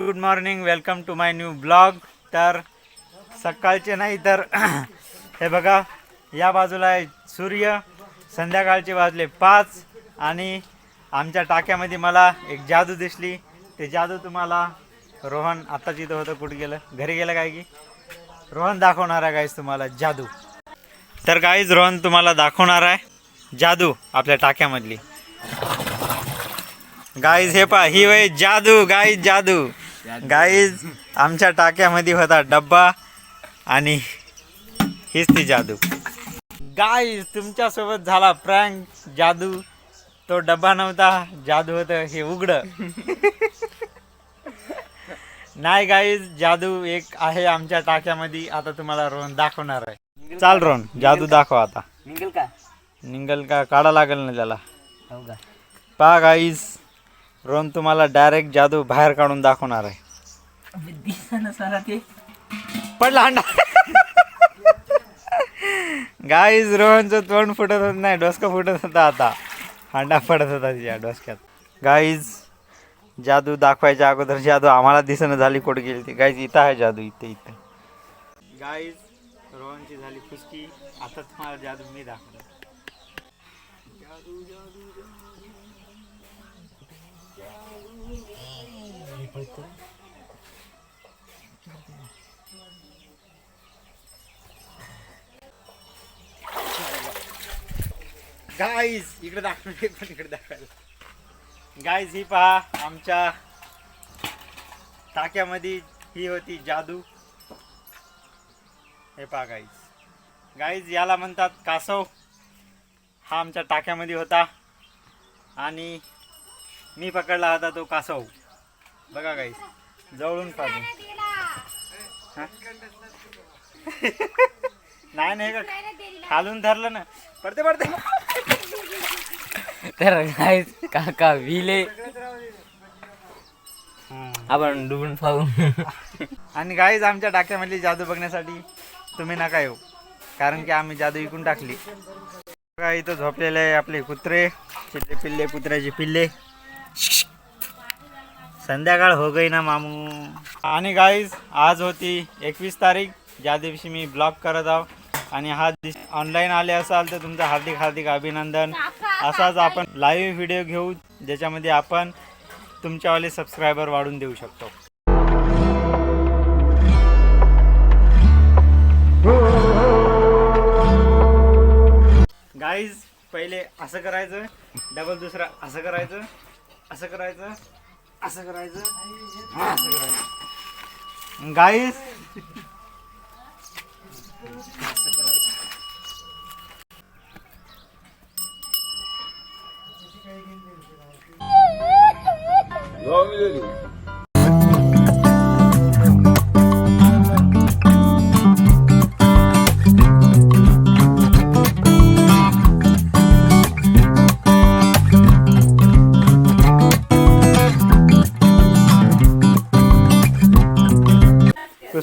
Good morning welcome to my new blog तर सकाळचे नाही तर हे बघा या बाजूला आहे सूर्य संध्याकाळचे वाजले पाच आणि आमच्या टाक्यामध्ये मला एक जादू दिसली. ते जादू तुम्हाला रोहन आत्ताच इथं होतं कुठे गेलं? घरी गेलं काय की? रोहन दाखवणार आहे गाईज तुम्हाला जादू. तर गाईज रोहन तुम्हाला दाखवणार आहे जादू आपल्या टाक्यामधली. गाईज हे पा ही वय जादू गाईज जादू. गाईज आमच्या टाक्यामध्ये होता डब्बा आणि हीच ती जादू. गाईज तुमच्यासोबत झाला प्रँक जादू. तो डब्बा नव्हता जादू होतं हे उघड. नाही गाईज जादू एक आहे आमच्या टाक्यामध्ये. आता तुम्हाला रोहन दाखवणार आहे. चाल रोहन जादू दाखव आता. निघेल का? निघल का? काढा लागेल ना त्याला. हो का? पहा गाईज रोहन तुम्हाला डायरेक्ट जादू बाहेर काढून दाखवणार आहे. दिसना सारा ते. पडला अंडा. गाईज रोहनचं तोंड फुटत होत नाही डोसकं फुटत होता आता. अंडा पडत होता तिच्या डोसक्यात. गाईज जादू दाखवायच्या अगोदर जादू आम्हाला दिसणं झाली कुठे गेली ती. गाईज इथं आहे जादू इथे इथं. गाईज रोहनची झाली फुसकी आता तुम्हाला जादू मी दाखवणार. गाईज इकडे दाखव पण इकडे दाखवायला. गाईज ही पहा आमच्या टाक्यामध्ये ही होती जादू. हे पहा गाईज गाईज याला म्हणतात कासव. हा आमच्या टाक्यामध्ये होता. आणि मी पकडला होता तो कासव. बघा गाईज जवळून पाहतो. हा? नाही नाही का खालून धरलं ना. पडते पडते. तर काय काका विले. आपण डुबून पाहू. आणि गाईज आमच्या टाक्यामधली जादू बघण्यासाठी तुम्ही नका येऊ. कारण की आम्ही जादू विकून टाकली. बघा इथं झोपलेले आहे आपले कुत्रे. चिल्ले पिल्ले कुत्र्याचे पिल्ले. संध्याकाळ हो गई ना मामू. आणि गाईज आज होती एकवीस तारीख. ज्या दिवशी मी ब्लॉग करत आहो. आणि हा दिस ऑनलाईन आले असाल तर तुमचं हार्दिक हार्दिक अभिनंदन. असाच आपण लाईव्ह व्हिडिओ घेऊ ज्याच्यामध्ये आपण तुमच्यावाले सबस्क्रायबर वाढून देऊ शकतो. गाईज पहिले असं करायचं. डबल दुसरं असं करायचं. असं करायचं असं करायचं हा, असं करायचं. गाईस असं करायचं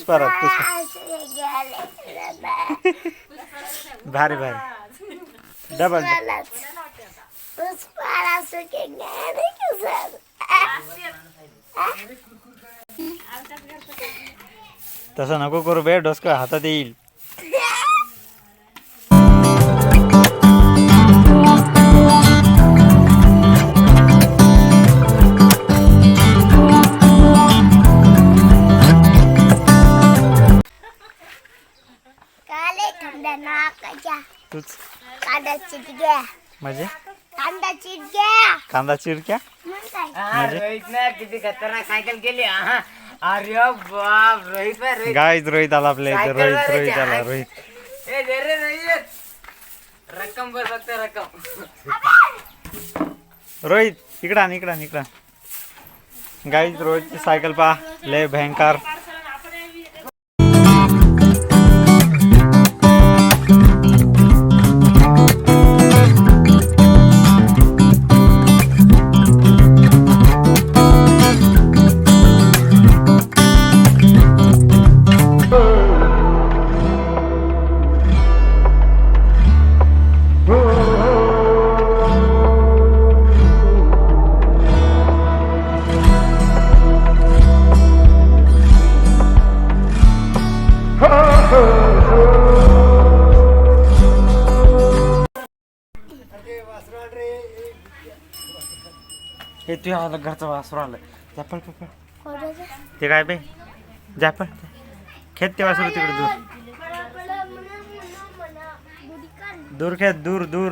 पुष्पारात पुष्पा भारी भारी. डबल तसं नको करू बे डोसकं हातात येईल. तूच. कांदा चिटक्या म्हणजे? कांदा चिटक्या कांदा चिरक्या? मग काय म्हणजे? रोहित ना किती खतरनाक सायकल केली हा. अरे बाप रोहित बाय रोहित. गाईज रोहित आला आपल्या इथे रोहित रोहित आला. रोहित. ए दे रे रोहित. रक्कम बस फक्त रक्कम. रोहित इकडं आण इकडं आण इकडं. गाईज रोहितची सायकल पहा लय भयंकर. हे तुझ्या आलं घरचं वासरू आलं जा पळ पळ पळ. कोणाचं? ते काय बे? जा पळ. खेत ते वासरू तिकडे दूर. दूर खेत दूर दूर.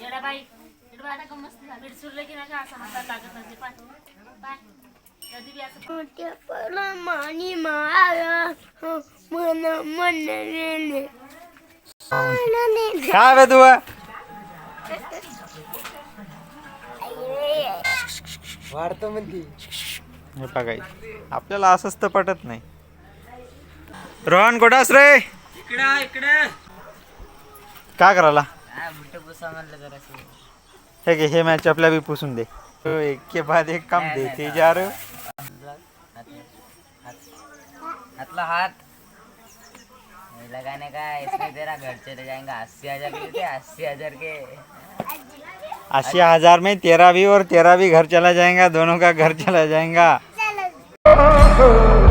येडा बाई येडा बाई आता का मस्त मीठ सुरलं की नाही का असं हातात लागत नसते पाय. पाय. कधी बी असं मोठ्या परमानी माया मन मन काय बे तू? वाढतो म्हणती. हे बघाय आपल्याला असंच तर पटत नाही. रोहन कुठास रे? इकडं इकडं. काय करायला? हा हे घे हे मॅच आपल्या बी पुसून दे. तो एक के बाद एक काम देते जा रे हातला हात. लगाने का इसमें तेरा घर चले जाएँगे। अस्सी हज़ार के अस्सी हज़ार के। अस्सी हज़ार में तेरा भी और तेरा भी घर चला जाएगा दोनों का घर चला जाएगा। चला।